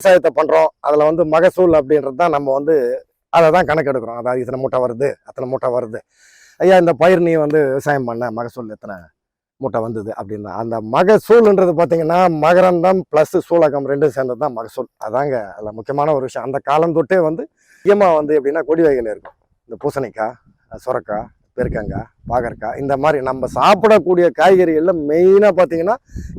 விவசாயத்தை பண்ணுறோம் அதில் வந்து மகசூல் அப்படின்றது தான் நம்ம வந்து அதை தான் கணக்கெடுக்கிறோம். அதாவது இத்தனை மூட்டை வருது அத்தனை மூட்டை வருது. ஐயா இந்த பயிர் நீ வந்து விவசாயம் பண்ண மகசூல் எத்தனை மூட்டை வந்தது அப்படின்னா. அந்த மகசூல்ன்றது பார்த்தீங்கன்னா மகரந்தம் ப்ளஸ் சூலகம் ரெண்டும் சேர்ந்தது தான் மகசூல். அதாங்க அதில் முக்கியமான ஒரு விஷயம். அந்த காலம் தொட்டே வந்து முக்கியமாக வந்து எப்படின்னா கொடி வகைகள் இருக்கும். இந்த பூசணிக்காய் சுரக்காய் பெருக்கங்காய் பாகற்காய் இந்த மாதிரி நம்ம சாப்பிடக்கூடிய காய்கறிகளில் மெயினாக பார்த்தீங்கன்னா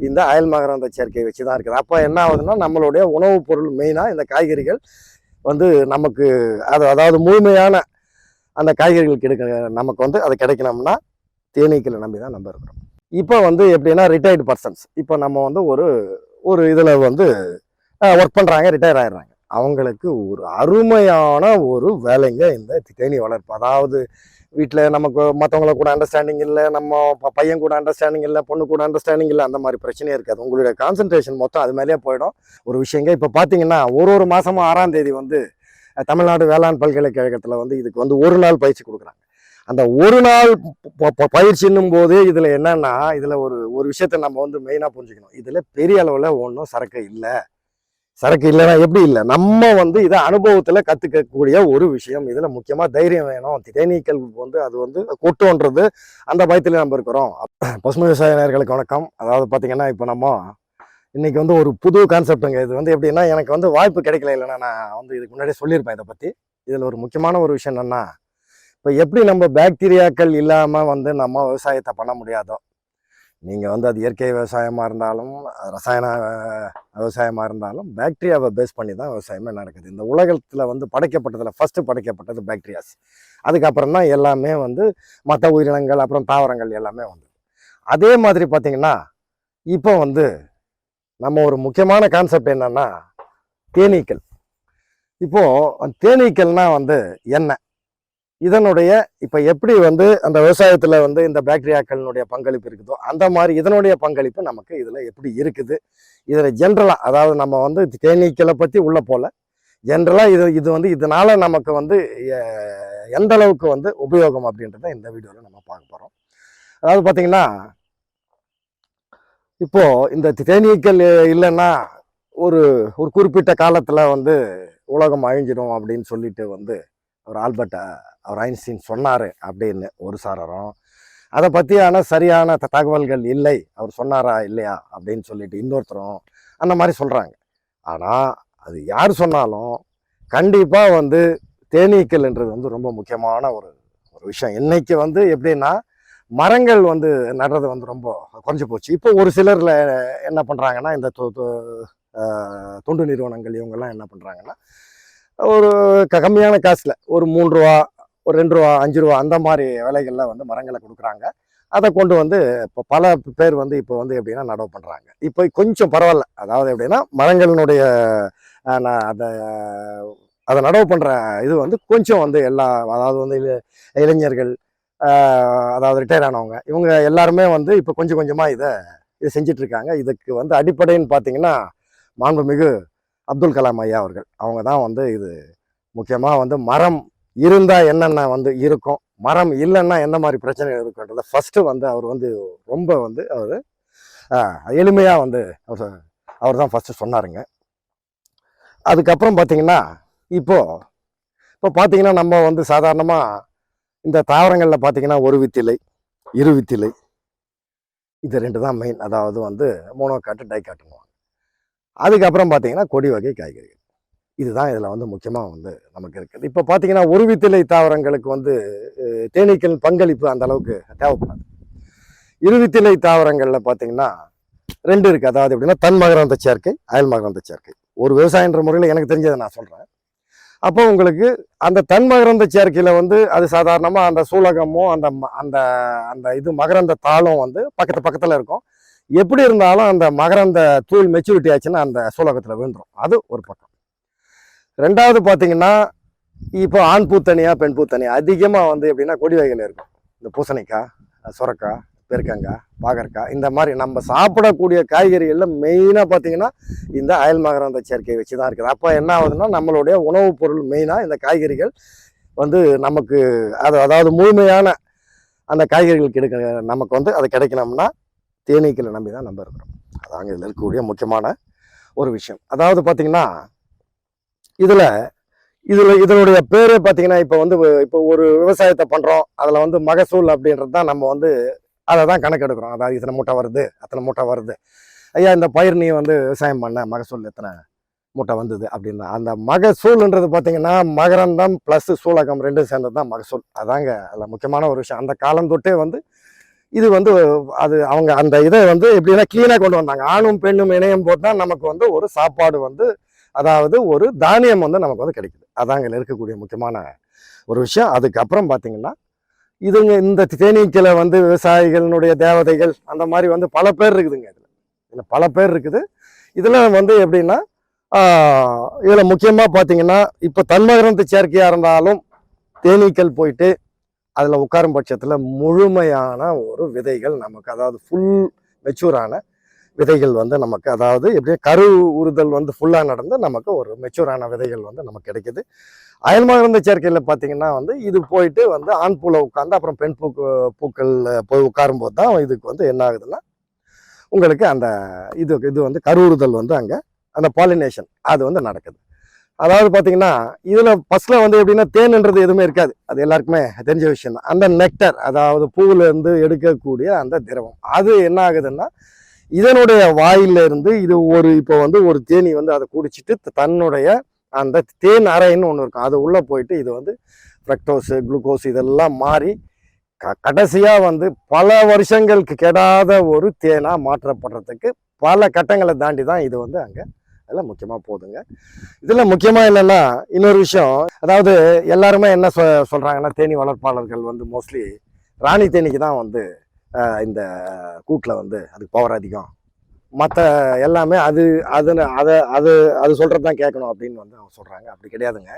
இந்த அயல் மகரந்த சேர்க்கையை வச்சு தான் இருக்குது. அப்போ என்ன ஆகுதுன்னா நம்மளுடைய உணவுப் பொருள் மெயினாக இந்த காய்கறிகள் வந்து நமக்கு அது அதாவது முழுமையான அந்த காய்கறிகள் கிடைக்க நமக்கு வந்து அது கிடைக்கணும்னா தேனீக்களை நம்பி தான் நம்ம இருக்கிறோம். இப்போ வந்து எப்படின்னா ரிட்டையர்டு பர்சன்ஸ் இப்போ நம்ம வந்து ஒரு ஒரு இதில் வந்து ஒர்க் பண்ணுறாங்க ரிட்டையர் ஆகிடுறாங்க அவங்களுக்கு ஒரு அருமையான ஒரு வேலைங்க இந்த தேனி வளர்ப்பு. அதாவது வீட்டில் நமக்கு மற்றவங்கள கூட அண்டர்ஸ்டாண்டிங் இல்லை நம்ம பையன் கூட அண்டர்ஸ்டாண்டிங் இல்லை பொண்ணு கூட அண்டர்ஸ்டாண்டிங் இல்லை அந்த மாதிரி பிரச்சனையே இருக்காது. உங்களுடைய கான்சன்ட்ரேஷன் மொத்தம் அது மேலேயே போயிடும். ஒரு விஷயங்க இப்போ பார்த்தீங்கன்னா ஒரு ஒரு மாதமும் ஆறாம் தேதி வந்து தமிழ்நாடு வேளாண் பல்கலைக்கழகத்தில் வந்து இதுக்கு வந்து ஒரு நாள் பயிற்சி கொடுக்குறாங்க. அந்த ஒரு நாள் பயிற்சின்னும் போது இதில் என்னன்னா இதில் ஒரு ஒரு விஷயத்த நம்ம வந்து மெயினாக புரிஞ்சுக்கணும். இதில் பெரிய அளவில் ஒன்றும் சரக்கு இல்லை. சரக்கு இல்லைன்னா எப்படி இல்லை? நம்ம வந்து இதை அனுபவத்தில் கற்றுக்கக்கூடிய ஒரு விஷயம். இதில் முக்கியமாக தைரியம் வேணும். தேனீக்கள் வந்து அது வந்து கொட்டுன்றது அந்த பயத்தில் நம்ம இருக்கிறோம். பசுமை விவசாய நேர்களுக்கு வணக்கம். அதாவது பார்த்தீங்கன்னா இப்போ நம்ம இன்றைக்கி வந்து ஒரு புது கான்செப்ட்டுங்க இது வந்து எப்படின்னா எனக்கு வந்து வாய்ப்பு கிடைக்கல இல்லைன்னா நான் வந்து இதுக்கு முன்னாடியே சொல்லியிருப்பேன் இதை பற்றி இதில் ஒரு முக்கியமான ஒரு விஷயம் என்னென்னா இப்போ எப்படி நம்ம பாக்டீரியாக்கள் இல்லாமல் வந்து நம்ம விவசாயத்தை பண்ண முடியாதோ நீங்கள் வந்து அது இயற்கை விவசாயமாக இருந்தாலும் ரசாயன விவசாயமாக இருந்தாலும் பாக்டீரியாவை பேஸ் பண்ணி தான் விவசாயமே நடக்குது. இந்த உலகத்தில் வந்து படைக்கப்பட்டதில் ஃபஸ்ட்டு படைக்கப்பட்டது பாக்டீரியாஸ் அதுக்கப்புறம் தான் எல்லாமே வந்து மற்ற உயிரினங்கள் அப்புறம் தாவரங்கள் எல்லாமே வந்து அதே மாதிரி பார்த்தீங்கன்னா இப்போ வந்து நம்ம ஒரு முக்கியமான கான்செப்ட் என்னென்னா தேனீக்கள். இப்போது தேனீக்கள்னால் வந்து என்ன இதனுடைய இப்போ எப்படி வந்து அந்த விவசாயத்தில் வந்து இந்த பாக்டீரியாக்களினுடைய பங்களிப்பு இருக்குதோ அந்த மாதிரி இதனுடைய பங்களிப்பு நமக்கு இதில் எப்படி இருக்குது? இதில் ஜென்ரலாக அதாவது நம்ம வந்து தேனீக்களை பற்றி உள்ள போல ஜென்ரலாக இது இது வந்து இதனால் நமக்கு வந்து எந்த அளவுக்கு வந்து உபயோகம் அப்படின்றத இந்த வீடியோவில் நம்ம பார்க்க போகிறோம் அதாவது பார்த்தீங்கன்னா இப்போது இந்த தேனீக்கள் இல்லைன்னா ஒரு ஒரு குறிப்பிட்ட காலத்தில் வந்து உலகம் அழிஞ்சிடும் அப்படின்னு சொல்லிட்டு வந்து ஒரு ஆல்பர்ட்டை அவர் ஐன்ஸ்டீன் சொன்னார் அப்படின்னு ஒரு சாரரும். அதை பற்றியான சரியான தகவல்கள் இல்லை அவர் சொன்னாரா இல்லையா அப்படின்னு சொல்லிட்டு இன்னொருத்தரும் அந்த மாதிரி சொல்கிறாங்க ஆனால் அது யார் சொன்னாலும் கண்டிப்பாக வந்து தேனீக்கல்ன்றது வந்து ரொம்ப முக்கியமான ஒரு ஒரு விஷயம். இன்னைக்கு வந்து எப்படின்னா மரங்கள் வந்து நடுறது வந்து ரொம்ப குறைஞ்சி போச்சு. இப்போ ஒரு சிலரில் என்ன பண்ணுறாங்கன்னா இந்த தொண்டு நிறுவனங்கள் இவங்கெல்லாம் என்ன பண்ணுறாங்கன்னா ஒரு க- கம்மியான காசில் ஒரு மூன்று ரூபா ஒரு ரெண்டு ரூபா அஞ்சு ரூபா அந்த மாதிரி விலைகளில் வந்து மரங்களை கொடுக்குறாங்க. அதை கொண்டு வந்து இப்போ பல பேர் வந்து இப்போ வந்து எப்படின்னா நடவு பண்ணுறாங்க இப்போ கொஞ்சம் பரவாயில்ல. அதாவது எப்படின்னா மரங்களினுடைய நான் அதை அதை நடவு பண்ணுற இது வந்து கொஞ்சம் வந்து எல்லா அதாவது வந்து இளைஞர்கள் அதாவது ரிட்டையர் ஆனவங்க இவங்க எல்லாருமே வந்து இப்போ கொஞ்சம் கொஞ்சமாக இதை இது செஞ்சிட்ருக்காங்க. இதுக்கு வந்து அடிப்படைன்னு பார்த்தீங்கன்னா மாண்புமிகு அப்துல் கலாம் ஐயா அவர்கள். அவங்க தான் வந்து இது முக்கியமாக வந்து மரம் இருந்தால் என்னென்ன வந்து இருக்கும்? மரம் இல்லைன்னா என்ன மாதிரி பிரச்சனைகள் இருக்குன்றத ஃபஸ்ட்டு வந்து அவர் வந்து ரொம்ப வந்து அவர் எளிமையாக வந்து அவர் அவர் தான் ஃபஸ்ட்டு சொன்னாருங்க. அதுக்கப்புறம் பார்த்தீங்கன்னா இப்போது இப்போ பார்த்தீங்கன்னா நம்ம வந்து சாதாரணமாக இந்த தாவரங்களில் பார்த்தீங்கன்னா ஒரு வித்திலை இரு வித்திலை இது ரெண்டு தான் மெயின் அதாவது வந்து மோனோகாட்டு டைகாட்டுங்குவாங்க அதுக்கப்புறம் பார்த்தீங்கன்னா கொடி வகை காய்கறிகள். இதுதான் இதில் வந்து முக்கியமாக வந்து நமக்கு இருக்குது. இப்போ பார்த்தீங்கன்னா ஒரு வித்திலை தாவரங்களுக்கு வந்து தேனீக்கள் பங்களிப்பு அந்த அளவுக்கு தேவைப்படாது. இருவித்திலை தாவரங்களில் பார்த்தீங்கன்னா ரெண்டு இருக்குது அதாவது எப்படின்னா தன் மகரந்த சேர்க்கை அயல் மகரந்த சேர்க்கை. ஒரு விவசாயன்ற முறையில் எனக்கு தெரிஞ்சதை நான் சொல்கிறேன் அப்போ உங்களுக்கு அந்த தன் மகரந்த சேர்க்கையில் வந்து அது சாதாரணமாக அந்த சூலகமும் அந்த ம- அந்த அந்த இது மகரந்த தாளும் வந்து பக்கத்து பக்கத்தில் இருக்கும். எப்படி இருந்தாலும் அந்த மகரந்த தூள் மெச்சூரிட்டி ஆச்சுன்னா அந்த சூலகத்தில் விழுந்துரும். அது ஒரு பக்கம். ரெண்டாவது பார்த்தீங்கன்னா இப்போ ஆண் பூத்தனியா பெண் பூத்தனியா அதிகமாக வந்து எப்படின்னா கொடி வகைகள் இருக்கும். இந்த பூசணிக்காய் சுரக்காய் பெருக்கங்காய் பாகற்காய் இந்த மாதிரி நம்ம சாப்பிடக்கூடிய காய்கறிகளில் மெயினாக பார்த்தீங்கன்னா இந்த அயல் மகரந்த சேர்க்கையை வச்சு தான் இருக்குது. அப்போ என்ன ஆகுதுன்னா நம்மளுடைய உணவுப் பொருள் மெயினாக இந்த காய்கறிகள் வந்து நமக்கு அது அதாவது முழுமையான அந்த காய்கறிகள் கிடைக்க நமக்கு வந்து அது கிடைக்கணும்னா தேனீக்களை நம்பி தான் நம்ம இருக்கிறோம். அதாங்க இதில் இருக்கக்கூடிய முக்கியமான ஒரு விஷயம். அதாவது பார்த்தீங்கன்னா இதில் இதில் இதனுடைய பேரே பார்த்தீங்கன்னா இப்போ வந்து இப்போ ஒரு விவசாயத்தை பண்ணுறோம் அதில் வந்து மகசூல் அப்படின்றது தான் நம்ம வந்து அதை தான் கணக்கெடுக்கிறோம். அதாவது இத்தனை மூட்டை வருது அத்தனை மூட்டை வருது. ஐயா இந்த பயிர் நீ வந்து விவசாயம் பண்ண மகசூல் எத்தனை மூட்டை வந்தது அப்படின்னா அந்த மகசூல்ன்றது பார்த்தீங்கன்னா மகரந்தம் ப்ளஸ் சூலகம் ரெண்டும் சேர்ந்தது தான் மகசூல். அதாங்க அதில் முக்கியமான ஒரு விஷயம். அந்த காலம் தொட்டே வந்து இது வந்து அது அவங்க அந்த இதை வந்து எப்படின்னா க்ளீனாக கொண்டு வந்தாங்க. ஆணும் பெண்ணும் இணையும் போது தான் நமக்கு வந்து ஒரு சாப்பாடு வந்து அதாவது ஒரு தானியம் வந்து நமக்கு வந்து கிடைக்குது. அதாங்க இங்கே இருக்கக்கூடிய முக்கியமான ஒரு விஷயம். அதுக்கப்புறம் பார்த்தீங்கன்னா இதுங்க இந்த தேனீக்களை வந்து விவசாயிகளினுடைய தேவதைகள் அந்த மாதிரி வந்து பல பேர் இருக்குதுங்க இதில். இதில் பல பேர் இருக்குது. இதில் வந்து எப்படின்னா இதில் முக்கியமாக பார்த்தீங்கன்னா இப்போ தன்மகரந்து சேர்க்கையாக இருந்தாலும் தேனீக்கள் போயிட்டு அதில் உட்காரும் பட்சத்தில் முழுமையான ஒரு விதைகள் நமக்கு அதாவது ஃபுல் மெச்சூரான விதைகள் வந்து நமக்கு அதாவது எப்படியே கரு உறுதல் வந்து ஃபுல்லாக நடந்து நமக்கு ஒரு மெச்சூரான விதைகள் வந்து நமக்கு கிடைக்குது. அயல் மகரந்த சேர்க்கையில் பார்த்தீங்கன்னா வந்து இது போயிட்டு வந்து ஆண் பூவில் உட்காந்து அப்புறம் பெண் பூக்கு பூக்கள் போய் உட்காரும்போது தான் இதுக்கு வந்து என்ன ஆகுதுன்னா உங்களுக்கு அந்த இது இது வந்து கருவுறுதல் வந்து அங்கே அந்த பாலினேஷன் அது வந்து நடக்குது. அதாவது பார்த்தீங்கன்னா இதில் ஃபஸ்ட்டில் வந்து எப்படின்னா தேன்ன்றது எதுவுமே இருக்காது. அது எல்லாருக்குமே தெரிஞ்ச விஷயம் தான் அந்த நெக்டர் அதாவது பூவிலேருந்து எடுக்கக்கூடிய அந்த திரவம். அது என்ன ஆகுதுன்னா இதனுடைய வாயிலிருந்து இது ஒரு இப்போ வந்து ஒரு தேனி வந்து அதை குடிச்சிட்டு தன்னுடைய அந்த தேன் அறைன்னு ஒன்று இருக்கும். அது உள்ளே போயிட்டு இது வந்து ஃப்ரக்டோஸு குளுக்கோஸ் இதெல்லாம் மாறி க கடைசியாக வந்து பல வருஷங்களுக்கு கெடாத ஒரு தேனாக மாற்றப்படுறதுக்கு பல கட்டங்களை தாண்டி தான் இது வந்து அங்கே அதெல்லாம் முக்கியமாக போதுங்க இதில் முக்கியமாக என்னென்னா இன்னொரு விஷயம். அதாவது எல்லாருமே என்ன சொ சொல்கிறாங்கன்னா தேனி வளர்ப்பாளர்கள் வந்து மோஸ்ட்லி ராணி தேனிக்கு தான் வந்து இந்த கூட்டில் வந்து அதுக்கு பவர் அதிகம். மற்ற எல்லாமே அது அது அதை அது அது சொல்கிறது தான் கேட்கணும் அப்படின்னு வந்து அவங்க சொல்கிறாங்க அப்படி கிடையாதுங்க.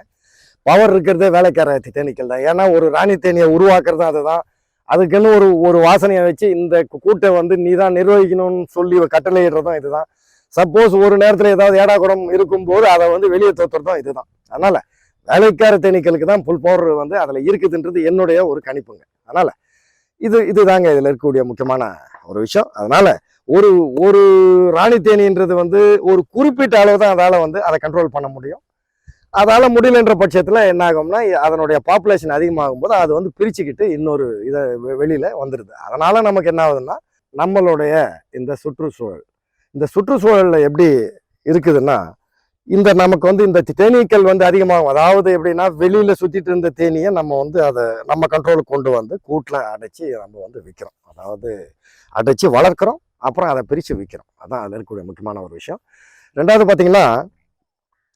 பவர் இருக்கிறதே வேலைக்கார தேனீக்கள் தான். ஏன்னா ஒரு ராணி தேனியை உருவாக்குறது அதுதான். அதுக்குன்னு ஒரு ஒரு வாசனையை வச்சு இந்த கூட்டை வந்து நீ தான் நிர்வகிக்கணும்னு சொல்லி கட்டளையிடுறதும் இதுதான். சப்போஸ் ஒரு நேரத்தில் ஏதாவது ஏடாகுடம் இருக்கும்போது அதை வந்து வெளியே தோத்துறதும் இதுதான். அதனால் வேலைக்கார தேனீக்களுக்கு தான் புல் பவர் வந்து அதில் இருக்குதுன்றது என்னுடைய ஒரு கணிப்புங்க. அதனால் இது இதுதாங்க இதில் இருக்கக்கூடிய முக்கியமான ஒரு விஷயம். அதனால ஒரு ஒரு ராணி தேனின்றது வந்து ஒரு குறிப்பிட்ட அளவு தான் அதால் வந்து அதை கண்ட்ரோல் பண்ண முடியும். அதால் முடியலன்ற பட்சத்தில் என்ன ஆகும்னா அதனுடைய பாப்புலேஷன் அதிகமாகும் போது அது வந்து பிரிச்சுக்கிட்டு இன்னொரு இதை வெளியில் வந்துடுது அதனால் நமக்கு என்ன ஆகுதுன்னா நம்மளுடைய இந்த சுற்றுச்சூழல் இந்த சுற்றுச்சூழலில் எப்படி இருக்குதுன்னா இந்த நமக்கு வந்து இந்த தேனீக்கள் வந்து அதிகமாகும். அதாவது எப்படின்னா வெளியில் சுற்றிட்டு இருந்த தேனியை நம்ம வந்து அதை நம்ம கண்ட்ரோலுக்கு கொண்டு வந்து கூட்டில் அடைச்சி நம்ம வந்து விற்கிறோம் அதாவது அடைச்சி வளர்க்குறோம் அப்புறம் அதை பிரித்து விற்கிறோம் அதான் அதில் இருக்கக்கூடிய முக்கியமான ஒரு விஷயம். ரெண்டாவது பார்த்தீங்கன்னா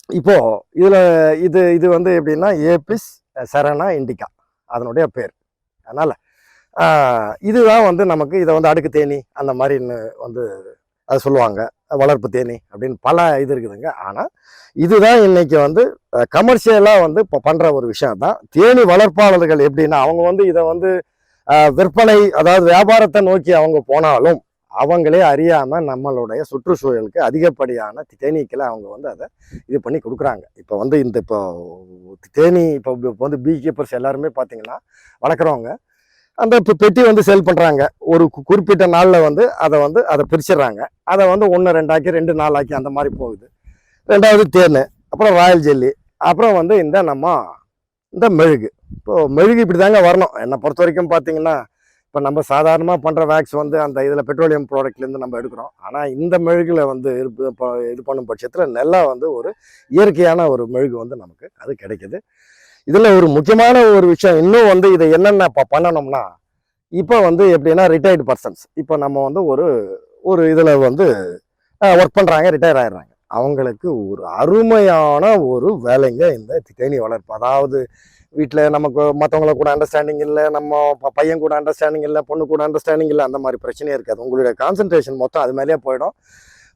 இப்போது இதில் இது இது வந்து எப்படின்னா ஏபிஸ் சரணா இண்டிகா. அதனுடைய பேர். அதனால் இதுதான் வந்து நமக்கு இதை வந்து அடுக்கு தேனி அந்த மாதிரின்னு வந்து அது சொல்லுவாங்க. வளர்ப்பு தேனி அப்படின்னு பல இது இருக்குதுங்க. ஆனால் இதுதான் இன்றைக்கி வந்து கமர்ஷியலாக வந்து இப்போ பண்ணுற ஒரு விஷயம் தான். தேனி வளர்ப்பாளர்கள் எப்படின்னா அவங்க வந்து இதை வந்து விற்பனை அதாவது வியாபாரத்தை நோக்கி அவங்க போனாலும் அவங்களே அறியாமல் நம்மளுடைய சுற்றுச்சூழலுக்கு அதிகப்படியான தேனீக்களை அவங்க வந்து அதை இது பண்ணி கொடுக்குறாங்க. இப்போ வந்து இந்த இப்போ தேனி இப்போ இப்போ வந்து பீ கீப்பர்ஸ் எல்லாருமே பார்த்தீங்கன்னா வளர்க்குறவங்க அந்த இப்போ பெட்டி வந்து சேல் பண்ணுறாங்க ஒரு குறிப்பிட்ட நாளில் வந்து அதை வந்து அதை பிரிச்சிடுறாங்க. அதை வந்து ஒன்று ரெண்டாக்கி ரெண்டு நாளாக்கி அந்த மாதிரி போகுது. ரெண்டாவது தேன் அப்புறம் ராயல் ஜெல்லி அப்புறம் வந்து இந்த நம்ம இந்த மெழுகு. இப்போது மெழுகு இப்படி தாங்க வரணும். என்னை பொறுத்த வரைக்கும் பார்த்தீங்கன்னா இப்போ நம்ம சாதாரணமாக பண்ணுற வேக்ஸ் வந்து அந்த இதில் பெட்ரோலியம் ப்ராடக்ட்லேருந்து நம்ம எடுக்கிறோம். ஆனால் இந்த மெழுகில் வந்து இருப்பு- இது பண்ணும் பட்சத்தில் நல்லா வந்து ஒரு இயற்கையான ஒரு மெழுகு வந்து நமக்கு அது கிடைக்கிது. இதில் ஒரு முக்கியமான ஒரு விஷயம் இன்னும் வந்து இதை என்னென்ன இப்போ பண்ணணும்னா இப்போ வந்து எப்படின்னா ரிட்டையர்டு பர்சன்ஸ் இப்போ நம்ம வந்து ஒரு ஒரு இதில் வந்து ஒர்க் பண்ணுறாங்க ரிட்டையர் ஆகிடுறாங்க அவங்களுக்கு ஒரு அருமையான ஒரு வேலைங்க இந்த தேனி வளர்ப்பு. அதாவது வீட்டில் நமக்கு மற்றவங்கள கூட அண்டர்ஸ்டாண்டிங் இல்லை நம்ம பையன் கூட அண்டர்ஸ்டாண்டிங் இல்லை பொண்ணு கூட அண்டர்ஸ்டாண்டிங் இல்லை அந்த மாதிரி பிரச்சனையே இருக்காது. உங்களுடைய கான்சன்ட்ரேஷன் மொத்தம் அது மேலேயே போயிடும்.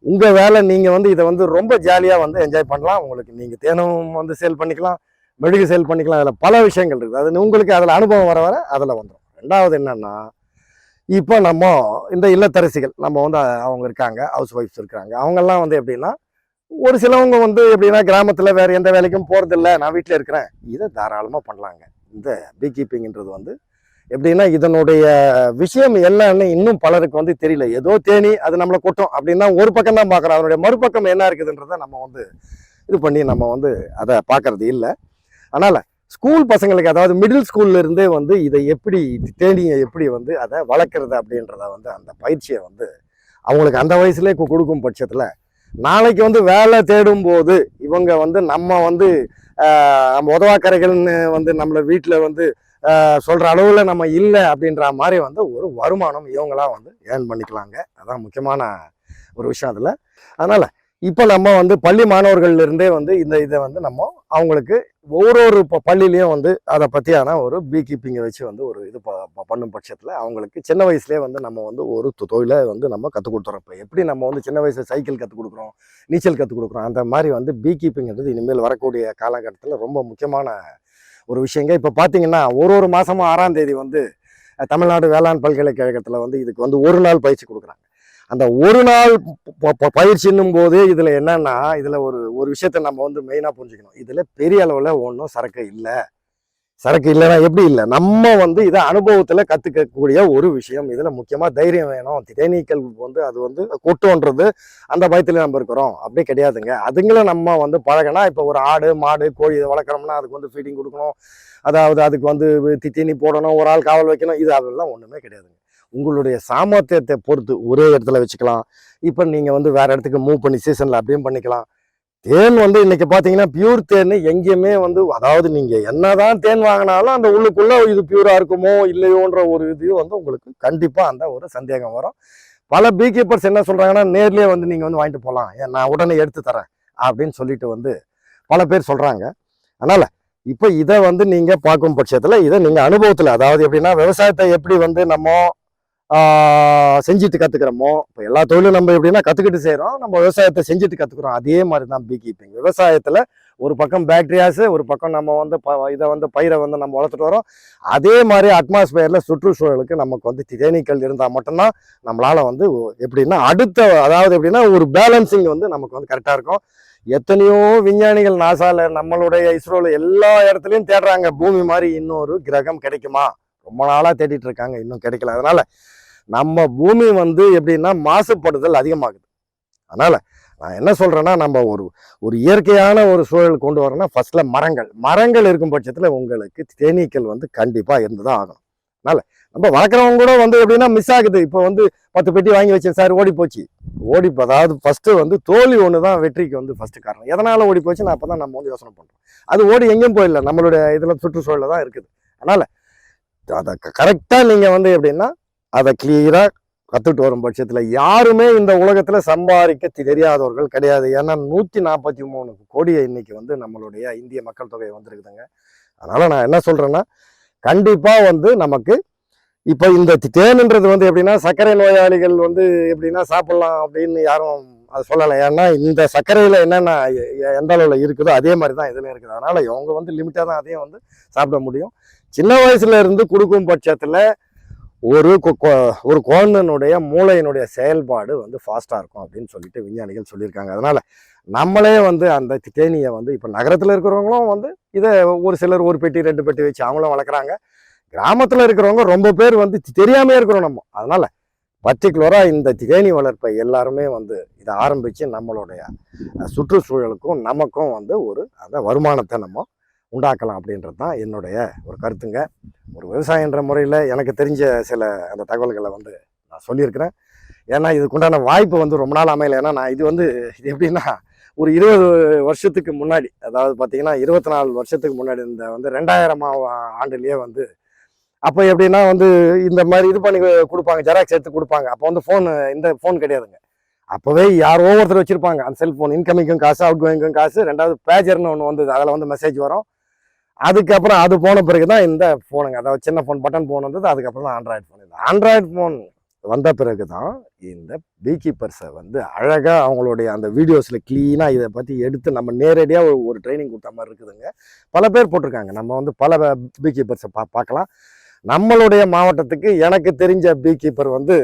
உங்கள் வேலை நீங்கள் வந்து இதை வந்து ரொம்ப ஜாலியாக வந்து என்ஜாய் பண்ணலாம். உங்களுக்கு நீங்கள் தேனும் வந்து சேல் பண்ணிக்கலாம். மெழுகு சேல் பண்ணிக்கலாம். அதில் பல விஷயங்கள் இருக்குது. அது உங்களுக்கு அதில் அனுபவம் வர வர அதில் வந்துடும் ரெண்டாவது என்னன்னா இப்போ நம்ம இந்த இல்லத்தரசிகள் நம்ம வந்து அவங்க இருக்காங்க ஹவுஸ் ஒய்ஃப்ஸ் இருக்காங்க. அவங்கெல்லாம் வந்து எப்படின்னா ஒரு சிலவங்க வந்து எப்படின்னா கிராமத்தில் வேறு எந்த வேலைக்கும் போகிறதில்ல நான் வீட்டில் இருக்கிறேன். இதை தாராளமாக பண்ணலாங்க. இந்த பீ கீப்பிங்கிறது வந்து எப்படின்னா இதனுடைய விஷயம் என்னன்னு இன்னும் பலருக்கு வந்து தெரியல. ஏதோ தேனி அது நம்மளை கொட்டும் அப்படின்னா ஒரு பக்கம் தான் பார்க்குறோம். அதனுடைய மறுபக்கம் என்ன இருக்குதுன்றதை நம்ம வந்து இது பண்ணி நம்ம வந்து அதை பார்க்கறது இல்லை. அதனால் ஸ்கூல் பசங்களுக்கு அதாவது மிடில் ஸ்கூல்லேருந்தே வந்து இதை எப்படி தேனியை எப்படி வந்து அதை வளர்க்குறது அப்படின்றத வந்து அந்த பயிற்சியை வந்து அவங்களுக்கு அந்த வயசுலேயே கு- கொடுக்கும் பட்சத்தில் நாளைக்கு வந்து வேலை தேடும் போது இவங்க வந்து நம்ம வந்து நம்ம உதவாக்கரைகள்னு வந்து நம்மளை வீட்டில் வந்து சொல்கிற அளவில் நம்ம இல்லை அப்படின்ற மாதிரி வந்து ஒரு வருமானம் இவங்களா வந்து ஏர்ன் பண்ணிக்கலாங்க. அதான் முக்கியமான ஒரு விஷயம் அதில். அதனால் இப்போ நம்ம வந்து பள்ளி மாணவர்கள்லேருந்தே வந்து இந்த இதை வந்து நம்ம அவங்களுக்கு ஒரு ஒரு ப- பள்ளியிலையும் வந்து அதை பற்றியான ஒரு பீ கீப்பிங்கை வச்சு வந்து ஒரு இது ப- பண்ணும் பட்சத்தில் அவங்களுக்கு சின்ன வயசுலேயே வந்து நம்ம வந்து ஒரு தொ- தொழிலை வந்து நம்ம கற்றுக் கொடுத்துறோம். இப்போ எப்படி நம்ம வந்து சின்ன வயசில் சைக்கிள் கற்றுக் கொடுக்குறோம் நீச்சல் கற்றுக் கொடுக்குறோம் அந்த மாதிரி வந்து பீ கீப்பிங்கிறது இனிமேல் வரக்கூடிய காலகட்டத்தில் ரொம்ப முக்கியமான ஒரு விஷயங்க. இப்போ பார்த்தீங்கன்னா ஒரு ஒரு மாதமும் ஆறாம் தேதி வந்து தமிழ்நாடு வேளாண் பல்கலைக்கழகத்தில் வந்து இதுக்கு வந்து ஒரு நாள் பயிற்சி கொடுக்குறாங்க. அந்த ஒரு நாள் பயிற்சின்னும் போது இதில் என்னன்னா இதில் ஒரு ஒரு விஷயத்த நம்ம வந்து மெயினாக புரிஞ்சுக்கணும். இதில் பெரிய அளவில் ஒன்றும் சரக்கு இல்லை. சரக்கு இல்லைன்னா எப்படி இல்லை? நம்ம வந்து இதை அனுபவத்தில் கற்றுக்கக்கூடிய ஒரு விஷயம். இதில் முக்கியமாக தைரியம் வேணும். தேனீக்கள் வந்து அது வந்து கொட்டுன்றது அந்த பயத்தில் நம்ம இருக்கிறோம். அப்படி கிடையாதுங்க. அதுங்களை நம்ம வந்து பழகினா இப்போ ஒரு ஆடு மாடு கோழி இதை வளர்க்குறோம்னா அதுக்கு வந்து ஃபீடிங் கொடுக்கணும். அதாவது அதுக்கு வந்து தி- தீனி போடணும் ஒரு ஆள் காவல் வைக்கணும். இது அதெல்லாம் ஒன்றுமே கிடையாதுங்க. உங்களுடைய சாமர்த்தியத்தை பொறுத்து ஒரே இடத்துல வச்சுக்கலாம். இப்போ நீங்கள் வந்து வேறு இடத்துக்கு மூவ் பண்ணி சீசனில் அப்படியும் பண்ணிக்கலாம். தேன் வந்து இன்னைக்கு பார்த்தீங்கன்னா பியூர் தேன் எங்கேயுமே வந்து அதாவது நீங்கள் என்னதான் தேன் வாங்கினாலும் அந்த உள்ளுக்குள்ளே இது பியூராக இருக்குமோ இல்லையோன்ற ஒரு இது வந்து உங்களுக்கு கண்டிப்பாக அந்த ஒரு சந்தேகம் வரும். பல பீ கீப்பர்ஸ் என்ன சொல்கிறாங்கன்னா நேர்லேயே வந்து நீங்கள் வந்து வாங்கிட்டு போகலாம் ஏன் நான் உடனே எடுத்து தரேன் அப்படின்னு சொல்லிட்டு வந்து பல பேர் சொல்கிறாங்க அதனால் இப்போ இதை வந்து நீங்கள் பார்க்கும் பட்சத்தில் இதை நீங்கள் அனுபவத்தில் அதாவது எப்படின்னா விவசாயத்தை எப்படி வந்து நம்ம செஞ்சுட்டு கற்றுக்கிறோமோ இப்போ எல்லா தொழிலும் நம்ம எப்படின்னா கற்றுக்கிட்டு செய்கிறோம் நம்ம விவசாயத்தை செஞ்சுட்டு கற்றுக்குறோம் அதே மாதிரி தான் பீ கீப்பிங் விவசாயத்தில் ஒரு பக்கம் பேக்டீரியாஸு ஒரு பக்கம் நம்ம வந்து ப- இதை வந்து பயிரை வந்து நம்ம வளர்த்துட்டு வரோம். அதே மாதிரி அட்மாஸ்பியரில் சுற்றுச்சூழலுக்கு நமக்கு வந்து தேனீக்கள் இருந்தால் மட்டும்தான் நம்மளால் வந்து எப்படின்னா அடுத்த அதாவது எப்படின்னா ஒரு பேலன்சிங் வந்து நமக்கு வந்து கரெக்டாக இருக்கும். எத்தனையோ விஞ்ஞானிகள் நாசாவில் நம்மளுடைய இஸ்ரோவில் எல்லா இடத்துலையும் தேடுறாங்க. பூமி மாதிரி இன்னொரு கிரகம் கிடைக்குமா? ரொம்ப நாளாக தேடிட்டு இருக்காங்க. இன்னும் கிடைக்கல. அதனால நம்ம பூமி வந்து எப்படின்னா மாசுபடுதல் அதிகமாகுது. அதனால் நான் என்ன சொல்கிறேன்னா நம்ம ஒரு ஒரு இயற்கையான ஒரு சூழல் கொண்டு வரணும்னா ஃபஸ்ட்டில் மரங்கள் மரங்கள் இருக்கும் பட்சத்தில் உங்களுக்கு தேனீக்கள் வந்து கண்டிப்பாக இருந்து தான் ஆகணும். அதனால் நம்ம வளர்க்குறவங்க கூட வந்து எப்படின்னா மிஸ் ஆகுது. இப்போ வந்து பத்து பெட்டி வாங்கி வச்சேன் சார் ஓடி போச்சு. ஓடி அதாவது ஃபஸ்ட்டு வந்து தோல்வி ஒன்று தான் வெற்றிக்கு வந்து ஃபஸ்ட்டு காரணம். எதனால் ஓடி போச்சு? நான் அப்பதான் நம்ம வந்து யோசனை பண்ணுறோம் அது ஓடி எங்கேயும் போயிடல. நம்மளுடைய இதில் சுற்றுச்சூழலில் தான் இருக்குது. அதனால் அதை கரெக்டாக நீங்கள் வந்து எப்படின்னா அதை கிளியராக கற்றுட்டு வரும் பட்சத்தில் யாருமே இந்த உலகத்தில் சம்பாதிக்க தெரியாதவர்கள் கிடையாது. ஏன்னா நூற்றி நாற்பத்தி மூணு கோடியை இன்னைக்கு வந்து நம்மளுடைய இந்திய மக்கள் தொகை வந்திருக்குதுங்க. அதனால் நான் என்ன சொல்கிறேன்னா கண்டிப்பாக வந்து நமக்கு இப்போ இந்த தேனுன்றது வந்து எப்படின்னா சர்க்கரை நோயாளிகள் வந்து எப்படின்னா சாப்பிட்லாம் அப்படின்னு யாரும் அதை சொல்லலை. ஏன்னா இந்த சர்க்கரையில் என்னென்ன எ- எந்த அளவில் இருக்குதோ அதே மாதிரி தான் இதில் இருக்குது. அதனால் இவங்க வந்து லிமிட்டாக தான் அதையும் வந்து சாப்பிட முடியும். சின்ன வயசுல இருந்து கொடுக்கும் பட்சத்தில் ஒரு ஒரு குழந்தனுடைய மூளையினுடைய செயல்பாடு வந்து ஃபாஸ்ட்டாக இருக்கும் அப்படின்னு சொல்லிட்டு விஞ்ஞானிகள் சொல்லியிருக்காங்க. அதனால் நம்மளே வந்து அந்த தேனியை வந்து இப்போ நகரத்தில் இருக்கிறவங்களும் வந்து இதை ஒரு சிலர் ஒரு பெட்டி ரெண்டு பெட்டி வச்சு அவங்களும் வளர்க்குறாங்க. கிராமத்தில் இருக்கிறவங்க ரொம்ப பேர் வந்து தெரியாமே இருக்கிறோம் நம்ம. அதனால் பர்டிகுலராக இந்த தேனி வளர்ப்பை எல்லாருமே வந்து இதை ஆரம்பித்து நம்மளுடைய சுற்றுச்சூழலுக்கும் நமக்கும் வந்து ஒரு அந்த வருமானத்தை நம்ம உண்டாக்கலாம் அப்படின்றது தான் என்னுடைய ஒரு கருத்துங்க. ஒரு விவசாயன்ற முறையில் எனக்கு தெரிஞ்ச சில அந்த தகவல்களை வந்து நான் சொல்லியிருக்கிறேன். ஏன்னா இதுக்குண்டான வாய்ப்பு வந்து ரொம்ப நாள் அமையல. ஏன்னா நான் இது வந்து இது எப்படின்னா ஒரு இருபது வருஷத்துக்கு முன்னாடி அதாவது பார்த்தீங்கன்னா இருபத்தி நாலு வருஷத்துக்கு முன்னாடி இந்த வந்து ரெண்டாயிரம் ஆண்டுலேயே வந்து அப்போ எப்படின்னா வந்து இந்த மாதிரி இது பண்ணி கொடுப்பாங்க ஜெராக்ஸ் எடுத்து கொடுப்பாங்க. அப்போ வந்து ஃபோனு இந்த ஃபோன் கிடையாதுங்க. அப்போவே யாரோ ஒருத்தர் வச்சுருப்பாங்க. அந்த செல்ஃபோன் இன்கமிங்கும் காசு அவுட் கோயிங்கும் காசு. ரெண்டாவது பேஜர்னு ஒன்று வந்தது. அதில் வந்து மெசேஜ் வரும். அதுக்கப்புறம் அது போன பிறகு தான் இந்த ஃபோனுங்க அதாவது சின்ன ஃபோன் பட்டன் ஃபோன் வந்தது அதுக்கப்புறம் தான் ஆண்ட்ராய்டு ஃபோன் இந்த ஆண்ட்ராய்டு ஃபோன் வந்த பிறகு தான் இந்த பீ கீப்பர்ஸை வந்து அழகாக அவங்களுடைய அந்த வீடியோஸில் க்ளீனாக இதை பற்றி எடுத்து நம்ம நேரடியாக ஒரு ஒரு ட்ரைனிங் கொடுத்த மாதிரி இருக்குதுங்க. பல பேர் போட்டிருக்காங்க. நம்ம வந்து பல பீ கீப்பர்ஸை பா பார்க்கலாம். நம்மளுடைய மாவட்டத்துக்கு எனக்கு தெரிஞ்ச பீக்கீப்பர் வந்து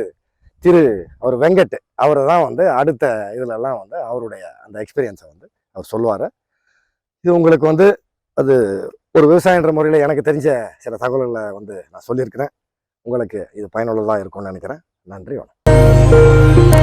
திரு அவர் வெங்கட். அவர் தான் வந்து அடுத்த இதுலலாம் வந்து அவருடைய அந்த எக்ஸ்பீரியன்ஸை வந்து அவர் சொல்லுவார். இது உங்களுக்கு வந்து அது ஒரு விவசாயன்ற முறையில் எனக்கு தெரிஞ்ச சில தகவல்களை வந்து நான் சொல்லியிருக்கிறேன். உங்களுக்கு இது பயனுள்ளதாக இருக்கும்னு நினைக்கிறேன். நன்றி வணக்கம்.